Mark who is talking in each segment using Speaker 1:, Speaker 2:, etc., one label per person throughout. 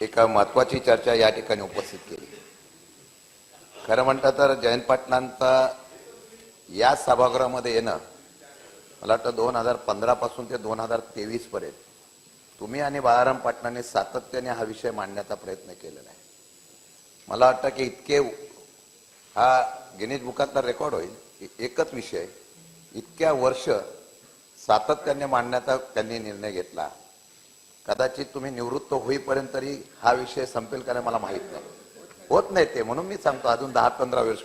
Speaker 1: एका महत्वाची चर्चा या ठिकाणी उपस्थित केली. खरं म्हणतं तर जयंत पाटलांचा या सभागृहामध्ये येणं मला वाटतं दोन हजार पंधरापासून ते दोन हजार तेवीसपर्यंत तुम्ही आणि बाळाराम पाटलांनी सातत्याने हा विषय मांडण्याचा प्रयत्न केलेला आहे. मला वाटतं की इतके हा गिनीज बुकातला रेकॉर्ड होईल की एकच विषय इतक्या वर्ष सातत्याने मांडण्याचा त्यांनी निर्णय घेतला. कदाचित तुम्ही निवृत्त होईपर्यंत तरी हा विषय संपेल का नाही मला माहीत नाही. होत नाही ते म्हणून मी सांगतो अजून दहा पंधरा वर्ष.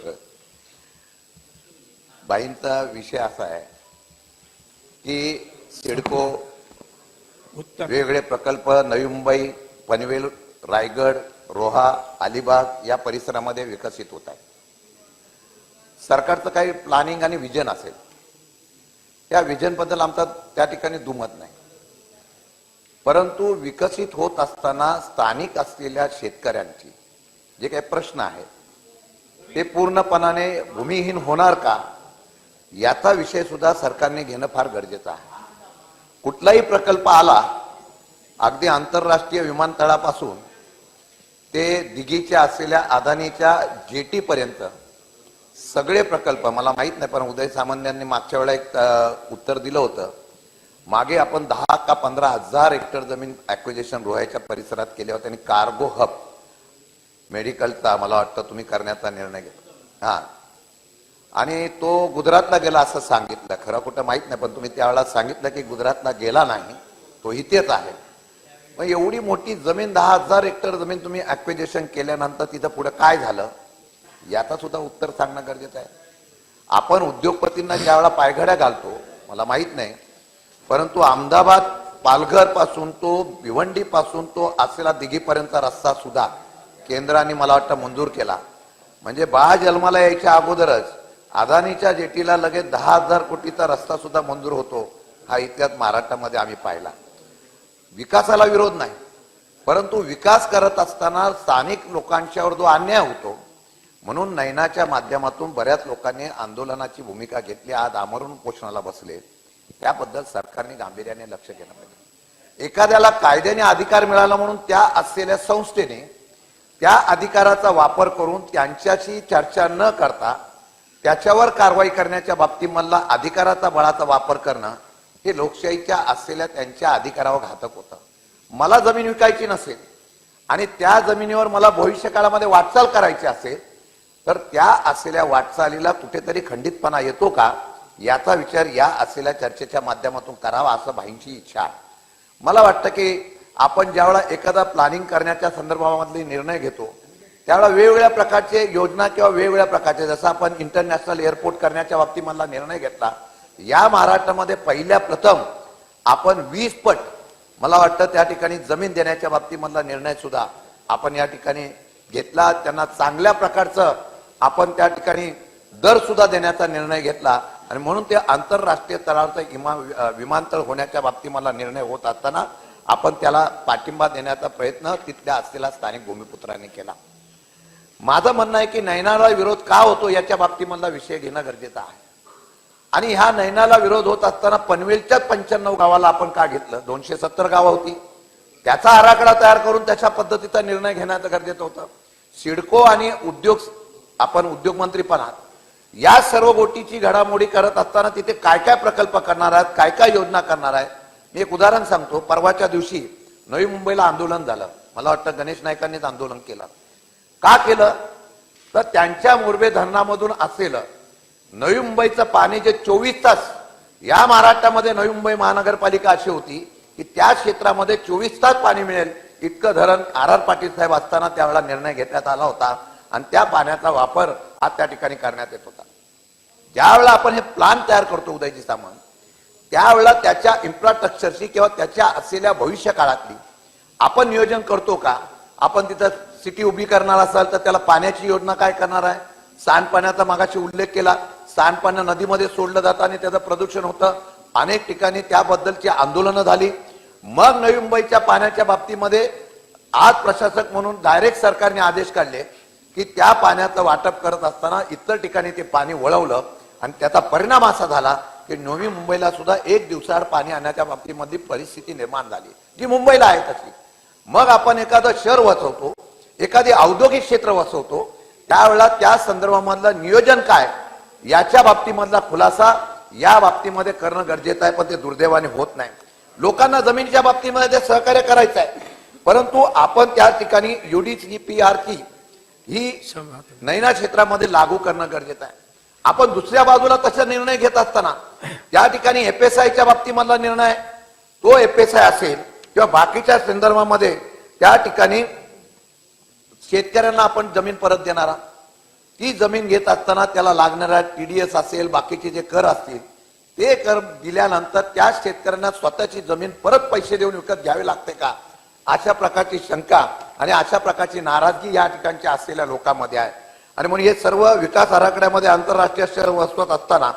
Speaker 1: बाईंचा विषय असा आहे की सिडको वेगवेगळे प्रकल्प नवी मुंबई पनवेल रायगड रोहा अलिबाग या परिसरामध्ये विकसित होत आहे. सरकारचं काही प्लॅनिंग आणि विजन असेल. त्या विजनबद्दल आमचा त्या ठिकाणी दुमत नाही. परंतु विकसित होत असताना स्थानिक असलेल्या शेतकऱ्यांची जे काही प्रश्न आहेत ते पूर्णपणाने भूमिहीन होणार का? याचा विषय सुद्धा सरकारने घेणं फार गरजेचं आहे. कुठलाही प्रकल्प आला अगदी आंतरराष्ट्रीय विमानतळापासून ते दिघीच्या असलेल्या अदानीच्या जेटीपर्यंत सगळे प्रकल्प मला माहीत नाही पण उदय सामंत यांनी मागच्या वेळा एक उत्तर दिलं होतं. मागे आपण दहा का पंधरा हजार हेक्टर जमीन ऍक्विजेशन रोह्याच्या परिसरात केले होते आणि कार्गो हब मेडिकलचा मला वाटतं तुम्ही करण्याचा निर्णय घेतला. हा. आणि तो गुजरातला गेला असं सांगितलं. खरं कुठं माहीत नाही पण तुम्ही त्यावेळेला सांगितलं की गुजरातला गेला नाही तो इथेच आहे. मग एवढी मोठी जमीन दहा हजार हेक्टर जमीन तुम्ही ऍक्विजेशन केल्यानंतर तिथं पुढे काय झालं? याचा सुद्धा उत्तर सांगणं गरजेचं आहे. आपण उद्योगपतींना ज्यावेळा पायघड्या घालतो मला माहीत नाही परंतु अहमदाबाद पालघरपासून तो भिवंडीपासून तो आसेला दिघीपर्यंतचा रस्ता सुद्धा केंद्राने मला वाटतं मंजूर केला. म्हणजे बाळ जन्माला यायच्या अगोदरच अदानीच्या जेटीला लगेच दहा हजार कोटीचा रस्ता सुद्धा मंजूर होतो हा इतिहास महाराष्ट्रामध्ये आम्ही पाहिला. विकासाला विरोध नाही. परंतु विकास करत असताना स्थानिक लोकांच्यावर जो अन्याय होतो म्हणून नैनाच्या माध्यमातून बऱ्याच लोकांनी आंदोलनाची भूमिका घेतली. आज आमरून पोषणाला बसले. त्याबद्दल सरकारने गांभीर्याने लक्ष केलं पाहिजे. एखाद्याला कायद्याने अधिकार मिळाला म्हणून त्या असलेल्या संस्थेने त्या अधिकाराचा वापर करून त्यांच्याशी चर्चा न करता त्याच्यावर कारवाई करण्याच्या बाबतीमधला अधिकाराचा बळाचा वापर करणं हे लोकशाहीच्या असलेल्या त्यांच्या अधिकारावर घातक होतं. मला जमीन विकायची नसेल आणि त्या जमिनीवर मला भविष्य काळामध्ये वाटचाल करायची असेल तर त्या असलेल्या वाटचालीला कुठेतरी खंडितपणा येतो का? याचा विचार या असलेल्या चर्चेच्या माध्यमातून करावा असं भाईंची इच्छा आहे. मला वाटतं की आपण ज्यावेळा एखादा प्लॅनिंग करण्याच्या संदर्भामधले निर्णय घेतो त्यावेळेला वेगवेगळ्या प्रकारचे योजना किंवा वेगवेगळ्या प्रकारचे जसं आपण इंटरनॅशनल एअरपोर्ट करण्याच्या बाबतीमधला निर्णय घेतला या महाराष्ट्रामध्ये पहिल्या प्रथम आपण वीस पट मला वाटतं त्या ठिकाणी जमीन देण्याच्या बाबतीमधला निर्णय सुद्धा आपण या ठिकाणी घेतला. त्यांना चांगल्या प्रकारचं आपण त्या ठिकाणी दर सुद्धा देण्याचा निर्णय घेतला. आणि म्हणून ते आंतरराष्ट्रीय तळावरचं इमा विमानतळ होण्याच्या बाबतीमधला निर्णय होत असताना आपण त्याला पाठिंबा देण्याचा प्रयत्न तिथल्या असलेल्या स्थानिक भूमिपुत्रांनी केला. माझं म्हणणं आहे की नैनाला विरोध का होतो याच्या बाबतीमधला विषय घेणं गरजेचं आहे. आणि ह्या नैनाला विरोध होत असताना पनवेलच्याच पंच्याण्णव गावाला आपण का घेतलं? दोनशे सत्तर गावं होती. त्याचा आराखडा तयार करून त्याच्या पद्धतीचा निर्णय घेण्याचं गरजेचं होतं. सिडको आणि उद्योग आपण उद्योग मंत्री पण आहात. या सर्व गोष्टीची घडामोडी करत असताना तिथे काय काय प्रकल्प करणार आहेत काय काय योजना करणार आहे मी एक उदाहरण सांगतो. परवाच्या दिवशी नवी मुंबईला आंदोलन झालं. मला वाटतं गणेश नाईकांनीच आंदोलन केलं. का केलं? तर त्यांच्या मोरबे धरणामधून असलेलं नवी मुंबईचं पाणी जे चोवीस तास या महाराष्ट्रामध्ये नवी मुंबई महानगरपालिका अशी होती की त्या क्षेत्रामध्ये चोवीस तास पाणी मिळेल. इतकं धरण आर आर पाटील साहेब असताना त्यावेळेला निर्णय घेण्यात आला होता. आणि त्या पाण्याचा वापर हा त्या ठिकाणी करण्यात येत होता. ज्यावेळेला आपण हे प्लान तयार करतो उदयजी सामंत त्यावेळेला त्याच्या इन्फ्रास्ट्रक्चरची किंवा त्याच्या असलेल्या भविष्य काळातली आपण नियोजन करतो का? आपण तिथं सिटी उभी करणार असाल तर त्याला पाण्याची योजना काय करणार आहे? सांडपाण्याचा मागाशी उल्लेख केला. सांडपाण्या नदीमध्ये सोडलं जातं आणि त्याचं प्रदूषण होतं. अनेक ठिकाणी त्याबद्दलची आंदोलनं झाली. मग नवी मुंबईच्या पाण्याच्या बाबतीमध्ये आज प्रशासक म्हणून डायरेक्ट सरकारने आदेश काढले. की त्या पाण्याचं वाटप करत असताना इतर ठिकाणी ते पाणी वळवलं आणि त्याचा परिणाम असा झाला की नवी मुंबईला सुद्धा एक दिवसाआड पाणी आणण्याच्या बाबतीमध्ये परिस्थिती निर्माण झाली. जी मुंबईला आहे तशी. मग आपण एखादं शहर वसवतो एखादी औद्योगिक क्षेत्र वसवतो त्यावेळेला त्या संदर्भामधलं नियोजन काय? याच्या बाबतीमधला खुलासा या बाबतीमध्ये करणं गरजेचं आहे पण ते दुर्दैवाने होत नाही. लोकांना जमिनीच्या बाबतीमध्ये ते सहकार्य करायचं आहे परंतु आपण त्या ठिकाणी युडीसीपीआरची पी आर ही नैना क्षेत्रामध्ये लागू करणं गरजेचं आहे. आपण दुसऱ्या बाजूला तसा निर्णय घेत असताना ज्या ठिकाणी एफएसआयच्या बाबतीमधला निर्णय तो एफएसआय असेल किंवा बाकीच्या संदर्भामध्ये त्या ठिकाणी शेतकऱ्यांना आपण जमीन परत देणारा ती जमीन घेत असताना त्याला लागणारा टीडीएस असेल बाकीचे जे कर असतील ते कर दिल्यानंतर त्या शेतकऱ्यांना स्वतःची जमीन परत पैसे देऊन विकत घ्यावी लागते का? अशा प्रकारची शंका आणि अशा प्रकारची नाराजगी या ठिकाणच्या असलेल्या लोकांमध्ये आहे. आणि म्हणून हे सर्व विकास आराखड्यामध्ये आंतरराष्ट्रीय शहर वसवत असताना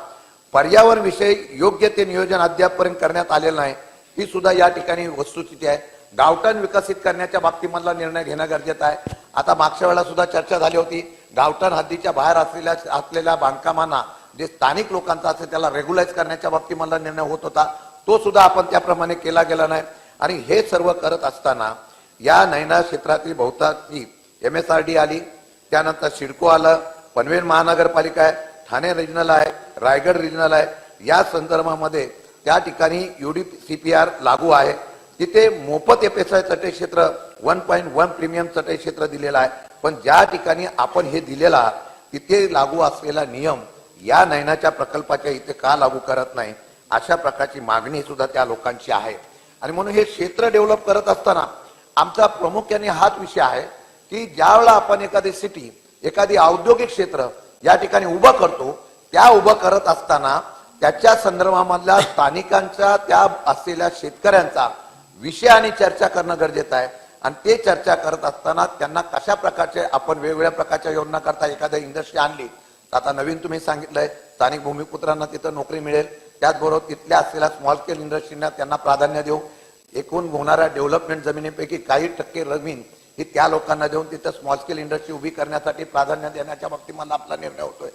Speaker 1: पर्यावरण विषयी योग्य ते नियोजन अद्यापपर्यंत करण्यात आलेलं नाही. ही सुद्धा या ठिकाणी वस्तुस्थिती आहे. गावठाण विकसित करण्याच्या बाबतीमधला निर्णय घेणं गरजेचं आहे. आता मागच्या वेळेला सुद्धा चर्चा झाली होती. गावठाण हद्दीच्या बाहेर असलेल्या असलेल्या बांधकामांना जे स्थानिक लोकांचा असेल त्याला रेग्युलाइज करण्याच्या बाबतीमधला निर्णय होत होता. तो सुद्धा आपण त्याप्रमाणे केला गेला नाही. आणि हे सर्व करत असताना या नैना क्षेत्रातील बहुतांशी एम एस आर डी आली. त्यानंतर सिडको आलं पनवेल महानगरपालिका आहे ठाणे रिजनल आहे रायगड रिजनल आहे. या संदर्भामध्ये त्या ठिकाणी U D C P R लागू आहे. तिथे मोफत एफएसआय चटई क्षेत्र वन पॉईंट वन प्रीमियम चटई क्षेत्र दिलेलं आहे. पण ज्या ठिकाणी आपण हे दिलेला तिथे लागू असलेला नियम या नयनाच्या प्रकल्पाच्या इथे का लागू करत नाही? अशा प्रकारची मागणी सुद्धा त्या लोकांची आहे. आणि म्हणून हे क्षेत्र डेव्हलप करत असताना आमचा प्रामुख्याने हाच विषय आहे की ज्यावेळेला आपण एखादी सिटी एखादी औद्योगिक क्षेत्र या ठिकाणी उभं करतो त्या उभं करत असताना त्याच्या संदर्भामधल्या स्थानिकांच्या त्या असलेल्या शेतकऱ्यांचा विषय आणि चर्चा करणं गरजेचं आहे. आणि ते चर्चा करत असताना त्यांना कशा प्रकारचे आपण वेगवेगळ्या प्रकारच्या योजना करता एखाद्या इंडस्ट्री आणली. तर आता नवीन तुम्ही सांगितलंय स्थानिक भूमिपुत्रांना तिथं नोकरी मिळेल. त्याचबरोबर तिथल्या असलेल्या स्मॉल स्केल इंडस्ट्रीना त्यांना प्राधान्य देऊ. एकूण होणाऱ्या डेव्हलपमेंट जमिनीपैकी काही टक्के जमीन ही त्या लोकांना देऊन तिथं स्मॉल स्केल इंडस्ट्री उभी करण्यासाठी प्राधान्य देण्याच्या बाबतीमध्ये आपला निर्णय होतोय.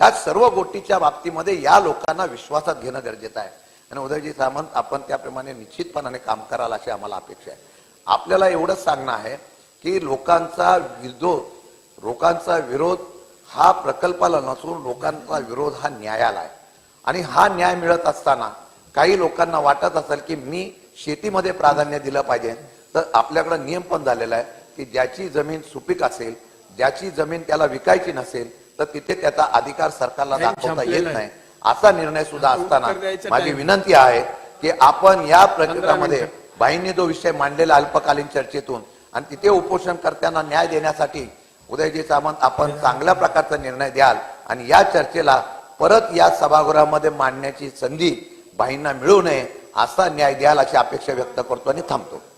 Speaker 1: ह्या सर्व गोष्टीच्या बाबतीमध्ये या लोकांना विश्वासात घेणं गरजेचं आहे. आणि उदयजी सामंत आपण त्याप्रमाणे निश्चितपणाने काम कराल अशी आम्हाला अपेक्षा आहे. आपल्याला एवढंच सांगणं आहे की लोकांचा विरोध लोकांचा विरोध हा प्रकल्पाला नसून लोकांचा विरोध हा न्यायाला आहे. आणि हा न्याय मिळत असताना काही लोकांना वाटत असेल की मी शेतीमध्ये प्राधान्य दिलं पाहिजे तर आपल्याकडे नियम पण झालेला आहे की ज्याची जमीन सुपीक असेल ज्याची जमीन त्याला विकायची नसेल तर तिथे त्याचा अधिकार सरकारला दाखवता येत. नाही असा निर्णय सुद्धा असताना माझी. विनंती आहे की आपण या प्रकल्पामध्ये
Speaker 2: मिनिटं.
Speaker 1: बाईंनी जो विषय मांडलेला अल्पकालीन चर्चेतून आणि तिथे उपोषण करताना न्याय देण्यासाठी उदयजी सामंत आपण चांगल्या प्रकारचा निर्णय द्याल आणि या चर्चेला परत या सभागृहामध्ये मांडण्याची संधी बाईंना मिळू नये असा न्याय द्याल अशी अपेक्षा व्यक्त करतो आणि थांबतो.